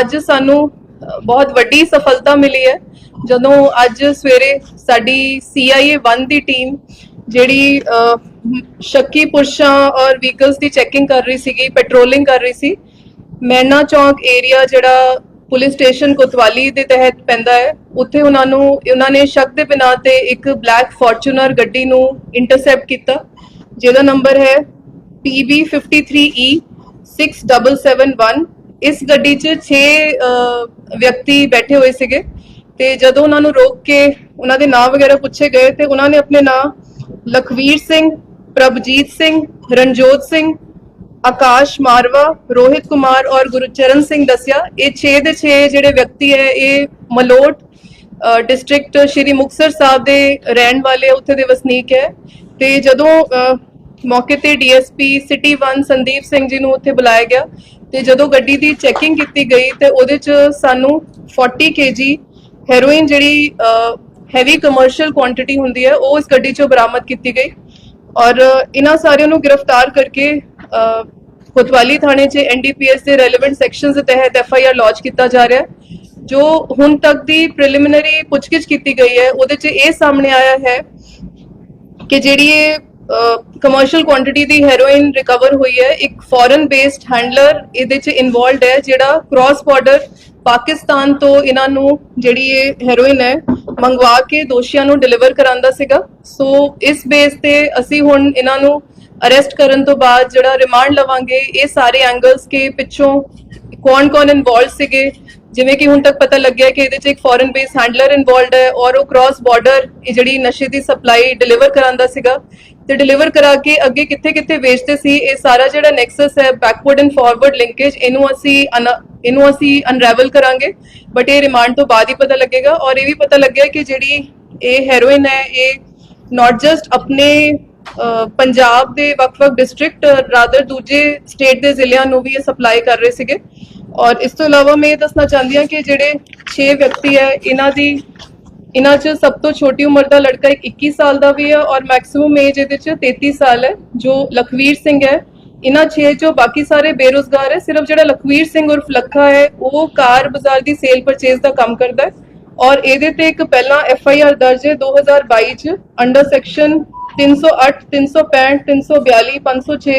ਅੱਜ ਸਾਨੂੰ ਬਹੁਤ ਵੱਡੀ ਸਫਲਤਾ ਮਿਲੀ ਹੈ। ਜਦੋਂ ਅੱਜ ਸਵੇਰੇ ਸਾਡੀ CIA 1 ਦੀ ਟੀਮ ਜਿਹੜੀ ਸ਼ੱਕੀ ਪੁਰਸ਼ਾਂ ਔਰ ਵਹੀਕਲਸ ਦੀ ਚੈਕਿੰਗ ਕਰ ਰਹੀ ਸੀਗੀ ਪੈਟਰੋਲਿੰਗ ਕਰ ਰਹੀ ਸੀ, ਮੈਨਾ ਚੌਂਕ ਏਰੀਆ ਜਿਹੜਾ ਪੁਲਿਸ ਸਟੇਸ਼ਨ ਕੋਤਵਾਲੀ ਦੇ ਤਹਿਤ ਪੈਂਦਾ ਹੈ, ਉੱਥੇ ਉਹਨਾਂ ਨੂੰ, ਉਹਨਾਂ ਨੇ ਸ਼ੱਕ ਦੇ ਬਿਨਾਂ ਤੇ ਇੱਕ ਬਲੈਕ ਫੋਰਚੂਨਰ ਗੱਡੀ ਨੂੰ ਇੰਟਰਸੈਪਟ ਕੀਤਾ, ਜਿਹਦਾ ਨੰਬਰ ਹੈ PB53E 6771 e ਇਸ ਗੱਡੀ 'ਚ 6 ਵਿਅਕਤੀ ਬੈਠੇ ਹੋਏ ਸੀਗੇ ਤੇ ਜਦੋਂ ਉਹਨਾਂ ਨੂੰ ਰੋਕ ਕੇ ਉਹਨਾਂ ਦੇ ਨਾਮ ਵਗੈਰਾ ਪੁੱਛੇ ਗਏ ਤੇ ਉਹਨਾਂ ਨੇ ਆਪਣੇ ਨਾਮ ਲਖਵੀਰ ਸਿੰਘ ਪ੍ਰਭਜੀਤ ਸਿੰਘ ਰਣਜੋਤ ਸਿੰਘ ਆਕਾਸ਼ ਮਾਰਵਾ ਰੋਹਿਤ ਕੁਮਾਰ ਔਰ ਗੁਰਚਰਨ ਸਿੰਘ ਦੱਸਿਆ। ਇਹ 6 ਦੇ 6 ਜਿਹੜੇ ਵਿਅਕਤੀ ਹੈ ਇਹ ਮਲੋਟ ਡਿਸਟ੍ਰਿਕਟ ਸ਼੍ਰੀ ਮੁਕਤਸਰ ਸਾਹਿਬ ਦੇ ਰਹਿਣ ਵਾਲੇ ਉੱਥੇ ਦੇ ਵਸਨੀਕ ਹੈ ਤੇ ਜਦੋਂ ਅ, ਮੌਕੇ ਤੇ ਡੀਐਸਪੀ ਸਿਟੀ 1 ਸੰਦੀਪ ਸਿੰਘ ਜੀ ਨੂੰ ਉੱਥੇ ਬੁਲਾਇਆ ਗਿਆ ਤੇ ਜਦੋਂ ਗੱਡੀ ਦੀ ਚੈਕਿੰਗ ਕੀਤੀ ਗਈ ਤੇ ਉਹਦੇ ਚ ਸਾਨੂੰ 40 ਕੇਜੀ ਹੈਰੋਇਨ ਜਿਹੜੀ ਹੈਵੀ ਕਮਰਸ਼ੀਅਲ ਕੁਆਂਟੀਟੀ ਹੁੰਦੀ ਹੈ ਉਹ ਇਸ ਗੱਡੀ ਚੋਂ ਬਰਾਮਦ ਕੀਤੀ ਗਈ। ਔਰ ਇਹਨਾਂ ਸਾਰਿਆਂ ਨੂੰ ਗ੍ਰਿਫਤਾਰ ਕਰਕੇ ਅ, ਕੋਤਵਾਲੀ ਥਾਣੇ 'ਚ ਐਨਡੀਪੀਐਸ ਦੇ ਰੈਲੇਵੈਂਟ ਸੈਕਸ਼ਨਸ ਦੇ ਤਹਿਤ ਐਫਆਈਆਰ ਲੌਂਚ ਕੀਤਾ ਜਾ ਰਿਹਾ ਹੈ ਜੋ ਹੁਣ ਤੱਕ ਦੀ ਪ੍ਰੀਲਿਮਿਨਰੀ ਪੁੱਛਗਿੱਛ ਕੀਤੀ ਗਈ ਹੈ। ਉਹਦੇ 'ਚ ਇਹ ਸਾਹਮਣੇ ਆਇਆ ਹੈ ਕਿ ਜਿਹੜੀ ਇਹ ਕਮਰਸ਼ੀਅਲ ਕੁਆਂਟੀਟੀ ਦੀ ਹੈਰੋਇਨ ਰਿਕਵਰ ਹੋਈ ਹੈ। ਇੱਕ ਫੋਰਨ ਬੇਸਡ ਹੈਂਡਲਰ ਇਹਦੇ 'ਚ ਇਨਵੋਲਡ ਹੈ, ਜਿਹੜਾ ਕ੍ਰਾਸ ਬਾਰਡਰ ਪਾਕਿਸਤਾਨ ਤੋਂ ਇਹਨਾਂ ਨੂੰ ਜਿਹੜੀ ਇਹ ਹੈਰੋਇਨ ਹੈ, ਮੰਗਵਾ ਕੇ ਦੋਸ਼ੀਆਂ ਨੂੰ ਡਿਲੀਵਰ ਕਰਾਂਦਾ ਸੀਗਾ। ਸੋ ਇਸ ਬੇਸ ਤੇ ਅਸੀਂ ਹੁਣ ਇਹਨਾਂ ਨੂੰ ਅਰੈਸਟ ਕਰਨ ਤੋਂ ਬਾਅਦ ਜਿਹੜਾ ਰਿਮਾਂਡ ਲਵਾਂਗੇ, ਇਹ ਸਾਰੇ ਐਂਗਲਸ ਕੇ ਪਿੱਛੋਂ ਕੌਣ-ਕੌਣ ਇਨਵੋਲਡ ਸੀਗੇ ਜਿਵੇਂ ਕਿ ਹੁਣ ਤੱਕ ਪਤਾ ਲੱਗਿਆ ਕਿ ਇਹਦੇ 'ਚ ਇੱਕ ਫੋਰਨ ਬੇਸ ਹੈਂਡਲਰ ਇਨਵੋਲਡ ਹੈ ਔਰ ਉਹ ਕ੍ਰਾਸ ਬਾਰਡਰ ਇਹ ਜਿਹੜੀ ਨਸ਼ੇ ਦੀ ਸਪਲਾਈ ਡਿਲੀਵਰ ਕਰਾਂਦਾ ਸੀਗਾ ਤੇ ਡਿਲੀਵਰ ਕਰਾ ਕੇ ਅੱਗੇ ਕਿੱਥੇ-ਕਿੱਥੇ ਵੇਚਦੇ ਸੀ, ਇਹ ਸਾਰਾ ਜਿਹੜਾ ਨੈਕਸਸ ਹੈ ਬੈਕਵਰਡ ਐਂਡ ਫਾਰਵਰਡ ਲਿੰਕੇਜ ਇਹਨੂੰ ਅਸੀਂ ਅਨ- ਇਹਨੂੰ ਅਸੀਂ ਅਨਰੈਵਲ ਕਰਾਂਗੇ ਬਟ ਇਹ ਰਿਮਾਂਡ ਤੋਂ ਬਾਅਦ ਹੀ ਪਤਾ ਲੱਗੇਗਾ ਔਰ ਇਹ ਵੀ ਪਤਾ ਲੱਗਿਆ ਕਿ ਜਿਹੜੀ ਇਹ ਹੈਰੋਇਨ ਹੈ, ਇਹ ਨਾਟ ਜਸਟ ਆਪਣੇ ਪੰਜਾਬ ਦੇ ਵੱਖ-ਵੱਖ ਡਿਸਟ੍ਰਿਕਟ ਰਾਦਰ ਦੂਜੇ ਸਟੇਟ ਦੇ ਜ਼ਿਲ੍ਹਿਆਂ ਨੂੰ ਵੀ ਇਹ ਸਪਲਾਈ ਕਰ ਰਹੇ ਸੀਗੇ। ਔਰ ਇਸ ਤੋਂ ਇਲਾਵਾ ਮੈਂ ਇਹ ਦੱਸਣਾ ਚਾਹੁੰਦੀ ਹਾਂ ਕਿ ਜਿਹੜੇ 6 ਵਿਅਕਤੀ ਹੈ, ਇਹਨਾਂ ਦੀ, ਇਹਨਾਂ 'ਚ ਸਭ ਤੋਂ ਛੋਟੀ ਉਮਰ ਦਾ ਲੜਕਾ ਇੱਕ 21 ਸਾਲ ਦਾ ਵੀ ਹੈ ਔਰ ਮੈਕਸਿਮਮ ਏਜ ਇਹਦੇ 'ਚ 33 ਸਾਲ ਹੈ, ਜੋ ਲਖਵੀਰ ਸਿੰਘ ਹੈ। ਇਹਨਾਂ 6 ਚੋਂ ਬਾਕੀ ਸਾਰੇ ਬੇਰੋਜ਼ਗਾਰ ਹੈ, ਸਿਰਫ ਜਿਹੜਾ ਲਖਵੀਰ ਸਿੰਘ ਉਰਫ ਲੱਖਾ ਹੈ, ਉਹ ਕਾਰ ਬਾਜ਼ਾਰ ਦੀ ਸੇਲ ਪਰਚੇਸ ਦਾ ਕੰਮ ਕਰਦਾ ਹੈ। ਔਰ ਇਹਦੇ ਤੇ ਇੱਕ ਪਹਿਲਾਂ ਐਫ ਆਈ ਆਰ ਦਰਜ ਹੈ 2022 ਚ under section 308 365 342 506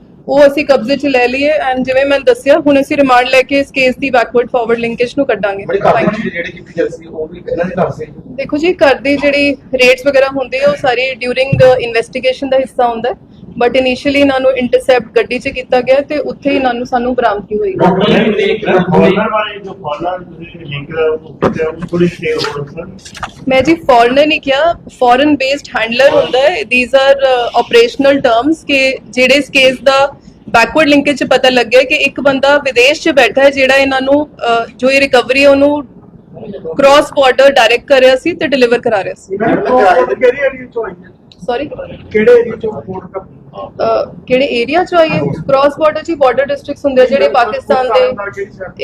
ਉਹ ਅਸੀਂ ਕਬਜ਼ੇ 'ਚ ਲੈ ਲਈਏ ਐਂਡ ਜਿਵੇਂ ਮੈਂ ਦੱਸਿਆ ਹੁਣ ਅਸੀਂ ਰਿਮਾਂਡ ਲੈ ਕੇ ਇਸ ਕੇਸ ਦੀ ਬੈਕਵਰਡ ਫਾਰਵਰਡ ਲਿੰਕੇਜ ਨੂੰ ਕੱਢਾਂਗੇ ਬੜੀ Thank you. ਕਾਬੂ ਜਿਹੜੀ ਕੀਤੀ ਜਾਂਦੀ ਸੀ ਉਹ ਵੀ ਇਹਨਾਂ ਦੇ ਘਰ ਸੀ ਦੇਖੋ ਜੀ ਘਰ ਦੀ ਜਿਹੜੀ ਰੇਟਸ ਵਗੈਰਾ ਹੁੰਦੇ ਆ ਉਹ ਸਾਰੀ ਡਿਊਰਿੰਗ ਇਨਵੈਸਟੀਗੇਸ਼ਨ ਦਾ ਹਿੱਸਾ ਹੁੰਦਾ ਬਟ ਇਨੀਸ਼ੀਅਲੀ ਇਹਨਾਂ ਨੂੰ ਇੰਟਰਸੈਪਟ ਗੱਡੀ 'ਚ ਕੀਤਾ ਗਿਆ ਤੇ ਉੱਥੇ ਹੀ ਇਹਨਾਂ ਨੂੰ ਸਾਨੂੰ ਬਰਾਮਦਗੀ ਹੋਈ। ਮੈਂ ਜੀ ਫੋਰਨਰ ਨਹੀਂ ਕਿਹਾ ਫੋਰਨ ਬੇਸਡ ਹੈਂਡਲਰ ਹੁੰਦਾ ਹੈ। ਥੀਸ ਆਰ ਆਪਰੇਸ਼ਨਲ ਟਰਮਸ ਕਿ ਜਿਹੜੇ ਇਸ ਕੇਸ ਦਾ ਬੈਕਵਰਡ ਲਿੰਕੇਜ ਚ ਪਤਾ ਲੱਗਿਆ ਕਿ ਇੱਕ ਬੰਦਾ ਵਿਦੇਸ਼ ਚ ਬੈਠਾ ਹੈ ਜਿਹੜਾ ਇਹਨਾਂ ਨੂੰ ਅਹ, ਜੋ ਇਹ ਰਿਕਵਰੀ ਉਹਨੂੰ ਕ੍ਰਾਸ ਬਾਰਡਰ ਡਾਇਰੈਕਟ ਕਰ ਰਿਹਾ ਸੀ ਤੇ ਡਿਲੀਵਰ ਕਰਾ ਰਿਹਾ ਸੀ। ਸੌਰੀ ਕਿਹੜੇ ਏਰੀਆ ਚੋਂ ਵੋਟ ਕਿਹੜੇ ਏਰੀਆ ਚ ਆਈਏ? ਕ੍ਰਾਸ ਬਾਰਡਰ ਜੀ ਬਾਰਡਰ ਡਿਸਟ੍ਰਿਕਟਸ ਹੁੰਦੇ ਜਿਹੜੇ ਪਾਕਿਸਤਾਨ ਦੇ।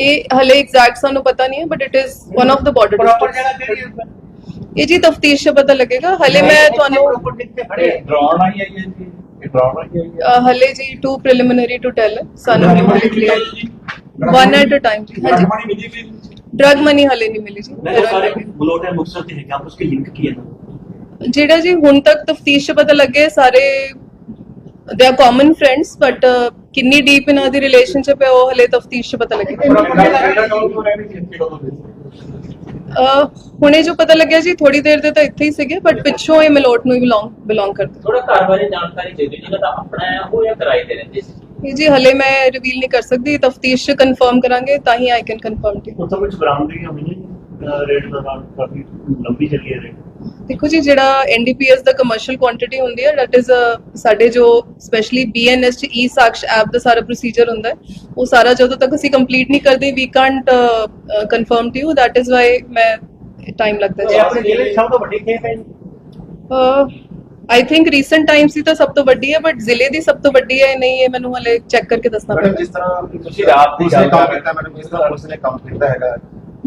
ਇਹ ਹਲੇ ਐਗਜ਼ੈਕਟ ਸਾਨੂੰ ਪਤਾ ਨਹੀਂ ਹੈ but it is one of the border districts ਇਹ ਜੀ ਤਫਤੀਸ਼ ਦਾ ਪਤਾ ਲੱਗੇਗਾ। ਹਲੇ ਮੈਂ ਤੁਹਾਨੂੰ ਡਰਾਉਣ ਆਈ ਹੈ ਜੀ ਹਲੇ ਜੀ ਟੂ ਪ੍ਰੀਲਿਮਿਨਰੀ ਟੂ ਟੈਲ ਸਾਨੂੰ ਨਹੀਂ ਮਿਲੀ clear one at a time ਜੀ ਹਾਂਜੀ। ਡਰਗ ਮਨੀ ਹਲੇ ਨਹੀਂ ਮਿਲੀ ਜੀ। ਬਲੋਟ ਐਂਡ ਮੁਕਸਰ ਤੇ ਹੈ ਕਿ ਆਪ ਉਸਕੇ ਲਿੰਕ ਕੀਏ ਨਾ ਜਿਹੜਾ ਜੀ ਹੁਣ ਤੱਕ ਤਫਤੀਸ਼ ਚ ਪਤਾ ਲੱਗੇ ਸਾਰੇ ਦੇ ਆਰ ਕਾਮਨ ਫਰੈਂਡਸ ਬਟ ਕਿੰਨੀ ਡੀਪ ਇਹਨਾਂ ਦੀ ਰਿਲੇਸ਼ਨਸ਼ਿਪ ਹੈ ਉਹ ਹਲੇ ਤਫਤੀਸ਼ ਚ ਪਤਾ ਅਹ ਹੁਣੇ ਜੋ ਪਤਾ ਲੱਗਿਆ ਜੀ ਥੋੜੀ ਦੇਰ ਦੇ ਤਾਂ ਇੱਥੇ ਹੀ ਸੀਗੇ ਬਟ ਪਿੱਛੋਂ ਇਹ ਮਲੋਟ ਨੂੰ ਹੀ ਬਿਲੋਂਗ ਬਿਲੋਂਗ ਕਰਦੇ। ਥੋੜਾ ਘਰ ਬਾਰੇ ਜਾਣਕਾਰੀ ਦੇ ਦਿਓ ਜਿਹਨਾਂ ਦਾ ਆਪਣਾ ਹੈ ਉਹ ਜਾਂ ਕਿਰਾਏ ਤੇ ਰਹਿੰਦੇ ਸੀ? ਜੀ ਹਲੇ ਮੈਂ ਰਿਵੀਲ ਨਹੀਂ ਕਰ ਸਕਦੀ ਤਫਤੀਸ਼ ਚ ਕਨਫਰਮ ਕਰਾਂਗੇ ਤਾਂ ਹੀ ਆਈ ਕੈਨ ਕਨਫਰਮ ਟੂ ਉੱਥੇ ਕੁਝ ਬਰਾਮਦਗੀਆਂ ਹੋਈਆਂ ਰੇਟ ਦਾ ਨਾਲ ਕਾਫੀ ਲੰਬੀ ਚੱਲੀ ਹੈ ਰੇਟ ਦੇਖੋ ਜੀ ਜਿਹੜਾ ਐਨਡੀਪੀਐਸ ਦਾ ਕਮਰਸ਼ੀਅਲ ਕੁਆਂਟੀਟੀ ਹੁੰਦੀ ਹੈ ਦੈਟ ਇਜ਼ ਸਾਡੇ ਜੋ ਸਪੈਸ਼ਲੀ ਬੀਐਨਐਸ ਚ ਈ ਸਾਕਸ਼ ਐਪ ਦਾ ਸਾਰਾ ਪ੍ਰੋਸੀਜਰ ਹੁੰਦਾ ਹੈ ਉਹ ਸਾਰਾ ਜਦੋਂ ਤੱਕ ਅਸੀਂ ਕੰਪਲੀਟ ਨਹੀਂ ਕਰਦੇ ਵੀ can't confirm to you that is why ਮੈਂ ਟਾਈਮ ਲੱਗਦਾ ਜੀ ਆਪਣੇ ਜ਼ਿਲ੍ਹੇ ਸਭ ਤੋਂ ਵੱਡੀ ਖੇਪ ਹੈ ਜੀ। ਆਈ ਥਿੰਕ ਰੀਸੈਂਟ ਟਾਈਮਸ ਦੀ ਤਾਂ ਸਭ ਤੋਂ ਵੱਡੀ ਹੈ ਬਟ ਜ਼ਿਲ੍ਹੇ ਦੀ ਸਭ ਤੋਂ ਵੱਡੀ ਹੈ ਨਹੀਂ ਇਹ ਮੈਨੂੰ ਹਲੇ ਚੈੱਕ ਕਰਕੇ ਦੱਸਣਾ ਮੈਡਮ ਪਏਗਾ ਜਿਸ ਤਰ੍ਹਾਂ ਤੁਸੀਂ ਰਾਤ ਦੀ ਉਸਨੇ ਗੱਲ ਕਰ ਰਹੇ ਕੀਤਾ ਮੈਡਮ ਜਿਸ ਤਰ੍ਹਾਂ ਉਸਨੇ ਕੰਮ ਕੀਤਾ ਹੈਗਾ।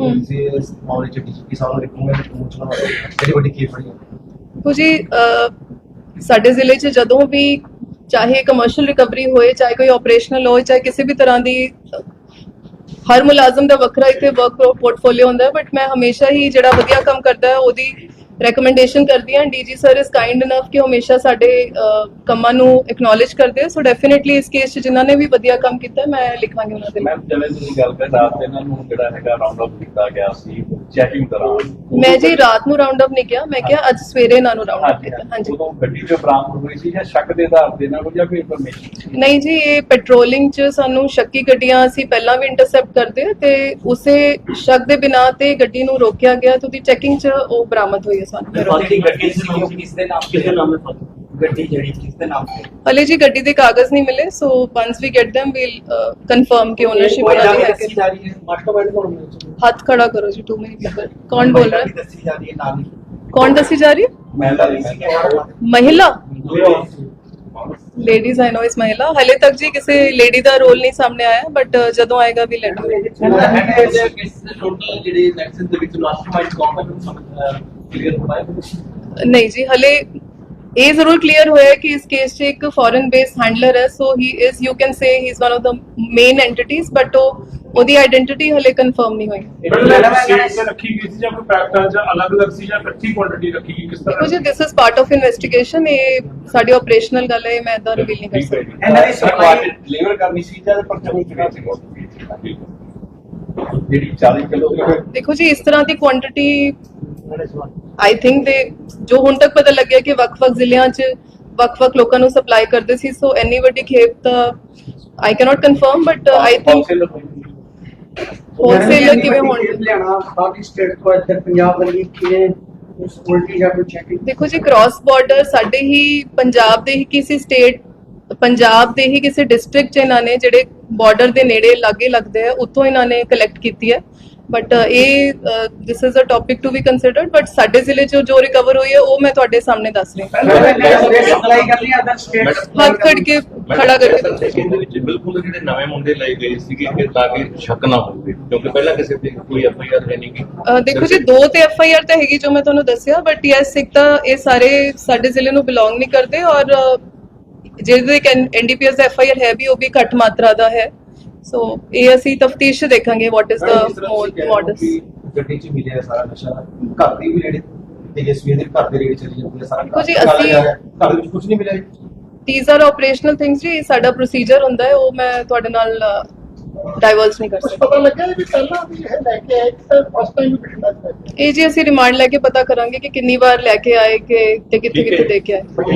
ਤੁਸੀਂ ਇਸ ਮਾਮਲੇ ਚ ਡੀਜੀਪੀ ਸਾਹਿਬ ਨੂੰ ਰਿਕਮੈਂਡ ਪਹੁੰਚਣਾ ਜਿਹੜੀ ਵੱਡੀ ਕੀ ਫੜੀ ਦੇਖੋ ਜੀ ਅਹ, ਸਾਡੇ ਜ਼ਿਲ੍ਹੇ 'ਚ ਜਦੋਂ ਵੀ ਚਾਹੇ ਕਮਰਸ਼ੀਅਲ ਰਿਕਵਰੀ ਹੋਏ ਚਾਹੇ ਕੋਈ ਆਪਰੇਸ਼ਨਲ ਹੋਏ ਚਾਹੇ ਕਿਸੇ ਵੀ ਤਰ੍ਹਾਂ ਦੀ ਹਰ ਮੁਲਾਜ਼ਮ ਦਾ ਵੱਖਰਾ ਇੱਥੇ ਵਰਕ ਪੋਰਟਫੋਲੀਓ ਹੁੰਦਾ ਹੈ ਬਟ ਮੈਂ ਹਮੇਸ਼ਾ ਹੀ ਜਿਹੜਾ ਵਧੀਆ ਕੰਮ ਕਰਦਾ ਹੈ ਉਹਦੀ ਰეკਮੈਂਡੇਸ਼ਨ ਕਰਦੀ ਹਾਂ। DG sir is kind enough ਕਿ ਹਮੇਸ਼ਾ ਸਾਡੇ ਕੰਮਾਂ ਨੂੰ ਐਕਨੋਲਜ ਕਰਦੇ ਸੋ ਡੈਫੀਨਿਟਲੀ ਇਸ ਕੇਸ 'ਚ ਜਿਨ੍ਹਾਂ ਨੇ ਵੀ ਵਧੀਆ ਕੰਮ ਕੀਤਾ, ਮੈਂ ਲਿਖਾਂਗੀ ਉਹਨਾਂ ਦੇ ਮੈਮ ਜਿਵੇਂ ਤੁਸੀਂ ਗੱਲ ਕਰ ਰਾਤ ਇਹਨਾਂ ਨੂੰ ਜਿਹੜਾ ਹੈਗਾ ਰਾਉਂਡ ਅਪ ਕੀਤਾ ਗਿਆ ਸੀ ਚੈਕਿੰਗ ਦੌਰਾਨ ਮੈਂ ਜੀ ਰਾਤ ਨੂੰ ਰਾਉਂਡ ਅਪ ਨਹੀਂ ਕਿਹਾ ਮੈਂ ਕਿਹਾ ਅੱਜ ਸਵੇਰੇ ਇਹਨਾਂ ਨੂੰ ਰਾਉਂਡ ਅਪ ਕੀਤਾ ਹਾਂਜੀ। ਉਦੋਂ ਗੱਡੀ ਜੋ ਬਰਾਮਦ ਹੋਈ ਸੀ ਜਾਂ ਸ਼ੱਕ ਦੇ ਆਧਾਰ ਤੇ ਨਾਲ ਜਾਂ ਕੋਈ ਇਨਫੋਰਮੇਸ਼ਨ ਨਹੀਂ ਜੀ ਇਹ ਪੈਟਰੋਲਿੰਗ 'ਚ ਸਾਨੂੰ ਸ਼ੱਕੀ ਗੱਡੀਆਂ ਅਸੀਂ ਪਹਿਲਾਂ ਵੀ ਇੰਟਰਸੈਪਟ ਕਰਦੇ ਹਾਂ ਤੇ ਉਸੇ ਸ਼ੱਕ ਦੇ ਬਿਨਾ ਤੇ ਗੱਡੀ ਨੂੰ ਰੋਕਿਆ ਗਿਆ ਤੇ ਉਹਦੀ ਚੈਕਿੰਗ 'ਚ ਉਹ ਬਰਾਮਦ ਹੋਈ ਹੈ ਸਾਨੂੰ। ਫਿਰ ਗੱਡੀ ਸੀ ਉਹ ਕਿਸ ਦੇ ਨਾਮ ਕਿਸ ਦੇ ਨਾਮ ਤੇ ਗੱਡੀ ਜਿਹੜੀ ਕਿਸ ਦੇ ਨਾਮ ਤੇ ਹਲੇ ਜੀ ਗੱਡੀ ਦੇ ਕਾਗਜ਼ ਨਹੀਂ ਮਿਲੇ so once we get them we'll confirm ਕਿ ਓਨਰਸ਼ਿਪ ਕੋਈ ਉਹਨਾਂ ਦੀ ਜਾਣਕਾਰੀ ਹੈ ਦੱਸੀ ਕਿ ਜਾ ਰਹੀ ਹੈ ਮਾਸਟਰਮਾਈਂਡ ਕੌਣ ਹੈ ਹੱਥ ਖੜਾ ਕਰੋ ਜੀ 2 ਮਿੰਟ ਪੀਪਲ ਕੌਣ ਬੋਲ ਰਿਹਾ ਹੈ ਦੱਸੀ ਜਾ ਰਹੀ ਹੈ ਨਾਮ ਕੌਣ ਦੱਸੀ ਜਾ ਰਹੀ ਹੈ ਮਹਿਲਾ ਦੀ ਮਹਿਲਾ ਲੇਡੀਜ਼ ਆਈ ਨੋ ਇਸ ਮਹਿਲਾ ਹਲੇ ਤੱਕ ਜੀ ਕਿਸੇ ਲੇਡੀ ਦਾ ਰੋਲ ਨਹੀਂ ਸਾਹਮਣੇ ਆਇਆ ਬਟ ਜਦੋਂ ਆਏਗਾ ਵੀ ਲੈਟ ਟੋਟਲ ਇਹ ਜ਼ਰੂਰ ਕਲੀਅਰ ਹੋਇਆ ਹੈ ਕਿ ਇਸ ਕੇਸ 'ਚ ਇੱਕ ਫੋਰਨ ਬੇਸਡ ਹੈਂਡਲਰ ਹੈ so he is you can say he is one of the main entities but ਉਹ ਉਹਦੀ ਆਇਡੈਂਟੀਟੀ ਹਲੇ ਕਨਫਰਮ ਨਹੀਂ ਹੋਈ। ਮੈਡਮ ਸਟੇਟ ਤੇ ਰੱਖੀ ਗਈ ਸੀ ਜਾਂ ਕੋਈ ਪੈਕਟਾਂ ਜਾਂ ਅਲੱਗ-ਅਲੱਗ ਸੀ ਜਾਂ ਇਕੱਠੀ ਕੁਆਂਟੀਟੀ ਰੱਖੀ ਗਈ ਕਿਸ ਦੇਖੋ ਤਰ੍ਹਾਂ ਜੀ this is part of investigation ਇਹ ਸਾਡੀ ਆਪਰੇਸ਼ਨਲ ਗੱਲ ਹੈ ਮੈਂ ਇਦਾਂ ਰਿਵੀਲ ਨਹੀਂ ਕਰ ਸਕਦੀ। ਇਹਨਾਂ ਦੀ supply- ਡਿਲੀਵਰ ਕਰਨੀ ਸੀ ਜਾਂ ਪਰਚਾ ਕੋਈ ਚੁਕਾ ਸੀ? ਜਿਹੜੀ 40 ਕਿਲੋ ਦੀ ਦੇਖੋ ਜੀ ਇਸ ਤਰ੍ਹਾਂ ਦੀ ਕੁਆਂਟੀਟੀ ਆਈ ਥਿੰਕ ਦੇ ਜੋ ਹੁਣ ਤੱਕ ਪਤਾ ਲੱਗਿਆ ਕਿ ਵੱਖ-ਵੱਖ ਜ਼ਿਲ੍ਹਿਆਂ 'ਚ ਵੱਖ-ਵੱਖ ਲੋਕਾਂ ਨੂੰ ਸਪਲਾਈ ਕਰਦੇ ਸੀ ਸੋ ਇੰਨੀ ਵੱਡੀ ਖੇਪ ਤਾਂ I cannot confirm but I think wholesaler ਕਿਵੇਂ ਹੋਣਗੇ ਲਿਆਣਾ ਬਾਕੀ ਸਟੇਟ ਤੋਂ ਇੱਧਰ ਪੰਜਾਬ ਵਰਗੀ ਕਿਵੇਂ ਉਸ ਉਲਟੀ ਜਾਂ ਕੋਈ ਚੈਕਿੰਗ ਦੇਖੋ ਜੀ ਕ੍ਰਾਸ ਬਾਰਡਰ ਸਾਡੇ ਹੀ ਪੰਜਾਬ ਦੇ ਹੀ ਕਿਸੇ ਸਟੇਟ ਪੰਜਾਬ ਦੇ ਹੀ ਕਿਸੇ ਡਿਸਟ੍ਰਿਕਟ ਚ ਇਹਨਾਂ ਨੇ ਜਿਹੜੇ ਬਾਰਡਰ ਦੇ ਨੇੜੇ ਲਾਗੇ ਲੱਗਦੇ ਆ ਉੱਥੋਂ ਇਹਨਾਂ ਨੇ ਕਲੈਕਟ ਕੀਤੀ ਹੈ। ਬਟ ਇਹ this is a topic to be considered but ਸਾਡੇ ਜ਼ਿਲ੍ਹੇ ਚੋਂ ਜੋ ਰਿਕਵਰ ਹੋਈ ਹੈ ਉਹ ਮੈਂ ਤੁਹਾਡੇ ਸਾਹਮਣੇ ਦੱਸ ਰਹੀ ਹਾਂ। ਸਪਲਾਈ ਕਰਨੀ ਅਦਰ ਸਟੇਟ ਹੱਥ ਖੜ ਕੇ ਖੜਾ ਕਰਕੇ ਦੱਸ ਰਹੀ ਹਾਂ। ਇਹਦੇ ਵਿੱਚ ਬਿਲਕੁਲ ਜਿਹੜੇ ਨਵੇਂ ਮੁੰਡੇ ਲਏ ਗਏ ਸੀਗੇ ਕਿ ਤਾਂ ਕਿ ਸ਼ੱਕ ਨਾ ਹੋਵੇ ਕਿਉਂਕਿ ਪਹਿਲਾਂ ਕਿਸੇ ਤੇ ਕੋਈ ਐਫ ਆਈ ਆਰ ਹੈ ਨਹੀਂ ਗੀ। ਦੇਖੋ ਜੀ ਦੋ ਤੇ ਐਫ ਆਈ ਆਰ ਤਾਂ ਹੈਗੀ ਜੋ ਮੈਂ ਤੁਹਾਨੂੰ ਦੱਸਿਆ ਬਟ ਯੈਸ ਇੱਕ ਤਾਂ ਇਹ ਸਾਰੇ ਸਾਡੇ ਜ਼ਿਲ੍ਹੇ ਨੂੰ ਬਿਲੋਂਗ ਨਹੀਂ ਕਰਦੇ ਔਰ ਜਿਹਦੇ ਇੱਕ ਐਨਡੀਪੀਐਸ ਦਾ ਐਫ ਆਈ ਆਰ ਹੈ ਵੀ ਉਹ ਵੀ ਘੱਟ ਮਾਤਰਾ ਦਾ ਹੈ। ਸੋ ਇਹ ਅਸੀਂ ਤਫਤੀਸ਼ ਦੇਖਾਂਗੇ ਵਾਟ ਇਜ਼ ਦਾ ਮੋਡਸ ਗੱਡੀ ਚ ਮਿਲਿਆ ਸਾਰਾ ਨਸ਼ਾ ਘਰ ਦੀ ਵੀ ਰੇੜੀ ਤੇਜਸਵੀ ਦੇ ਘਰ ਦੇ ਰੇੜੀ ਚਲੀ ਜਾਂਦੀ ਹੈ ਸਾਰਾ ਦੇਖੋ ਜੀ, ਅਸੀਂ- ਘਰ ਦੇ ਵਿੱਚ ਕੁਝ ਨਹੀਂ ਮਿਲਿਆ ਜੀ। ਥੀਸ ਆਰ ਆਪਰੇਸ਼ਨਲ ਥਿੰਗਸ ਜੀ ਸਾਡਾ ਪ੍ਰੋਸੀਜਰ ਹੁੰਦਾ ਹੈ ਉਹ ਮੈਂ ਤੁਹਾਡੇ ਨਾਲ ਡਾਈਵਰਸ ਨਹੀਂ ਕਰ ਸਕਦੀ। ਪਤਾ ਲੱਗਿਆ ਵੀ ਪਹਿਲਾਂ ਵੀ ਇਹ ਲੈ ਕੇ ਆਏ ਤੇ ਫਸਟ ਟਾਈਮ ਬਠਿੰਡਾ ਚ ਲੈ ਕੇ ਇਹ ਜੀ ਅਸੀਂ ਰਿਮਾਂਡ ਲੈ ਕੇ ਪਤਾ ਕਰਾਂਗੇ ਕਿ ਕਿੰਨੀ ਵਾਰ ਲੈ ਕੇ ਆਏ ਕਿ ਤੇ ਕਿੱਥੇ। ਕਿੱਥੇ ਦੇ ਕੇ ਆਏ।